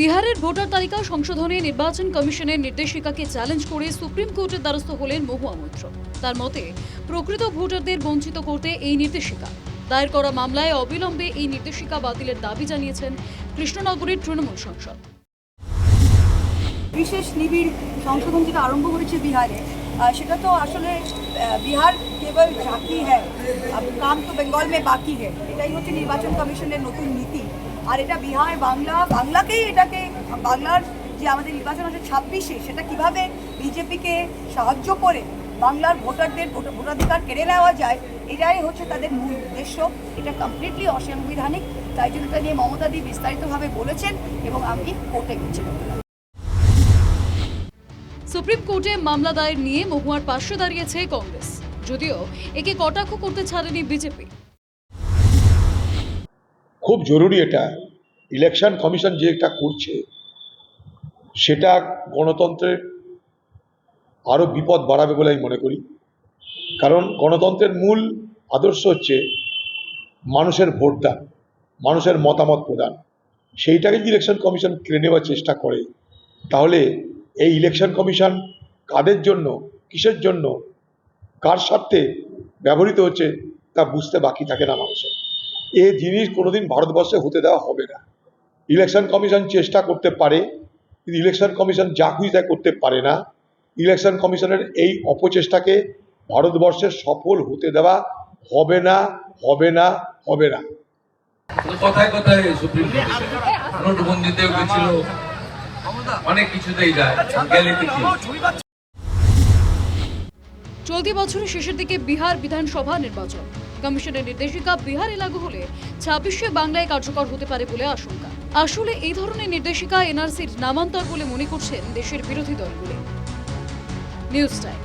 বিহারের ভোটার তালিকা সংশোধনে নির্বাচন কমিশনের নির্দেশিকাকে চ্যালেঞ্জ করে সুপ্রিম কোর্টের দ্বারস্থ হলেন মহুয়া মৈত্র। তার মতে, প্রকৃত ভোটারদের বঞ্চিত করতে এই নির্দেশিকা। দায়ের করা মামলায় অবিলম্বে এই নির্দেশিকা বাতিলের দাবি জানিয়েছেন কৃষ্ণনগরের তৃণমূল সংসদ। বিশেষ নিবিড় সংশোধন যেটা আরম্ভ করেছে বিহারে সেটা তো আসলে বিহার কেবল জাতি হ্যাঁ কাম তো বেঙ্গল মে বাকি হ্যাঁ। এটাই হচ্ছে নির্বাচন কমিশনের নতুন নীতি। আর এটা বিহার, বাংলা, বাংলাকেই এটাকে, বাংলার যে আমাদের নির্বাচন আছে ছাব্বিশে, সেটা কীভাবে বিজেপিকে সাহায্য করে বাংলার ভোটারদের, ভোট- ভোটাধিকার কেড়ে নেওয়া যায়, এটাই হচ্ছে তাদের মূল উদ্দেশ্য। এটা কমপ্লিটলি অসাংবিধানিক, তাই জন্য এটা নিয়ে মমতাদি বিস্তারিতভাবে বলেছেন এবং আমি কোর্টে গেছিলাম সুপ্রিম কোর্টে মামলা দায়ের নিয়ে মহুয়ার পাশে দাঁড়িয়েছে কংগ্রেস। যদিও একে কটাক্ষ করতে ছাড়েনি বিজেপি। খুব জরুরি এটা। ইলেকশন কমিশন যে এটা করছে, সেটা গণতন্ত্রের আরও বিপদ বাড়াবে বলে আমি মনে করি। কারণ গণতন্ত্রের মূল আদর্শ হচ্ছে মানুষের ভোটদান, মানুষের মতামত প্রদান। সেইটাকে যদি ইলেকশন কমিশন কেড়ে নেওয়ার চেষ্টা করে, তাহলে এই ইলেকশন কমিশন কাদের জন্য, কিসের জন্য, কার স্বার্থে ব্যবহৃত হচ্ছে, তা বুঝতে বাকি থাকে না মানুষের। এ জিনিস কোনোদিন ভারতবর্ষে হতে দেওয়া হবে না। ইলেকশন কমিশন চেষ্টা করতে পারে কিন্তু ইলেকশন কমিশন যা খুশি তাই করতে পারে না। ইলেকশন কমিশনের এই অপচেষ্টাকে ভারতবর্ষে সফল হতে দেওয়া হবে না হবে না হবে না। কথায় কথায় সুপ্রিম কোর্ট নোটবন্দিতেও গেছিল। অনেক কিছুতেই যায় চলতি বছরের শেষের দিকে বিহার বিধানসভা নির্বাচন। কমিশনের নির্দেশিকা বিহারে লাগু হলে ছাব্বিশে বাংলায় কার্যকর হতে পারে বলে আশঙ্কা। আসলে এই ধরনের নির্দেশিকা এনআরসির নামান্তর বলে মনে করছেন দেশের বিরোধী দলগুলি। News time.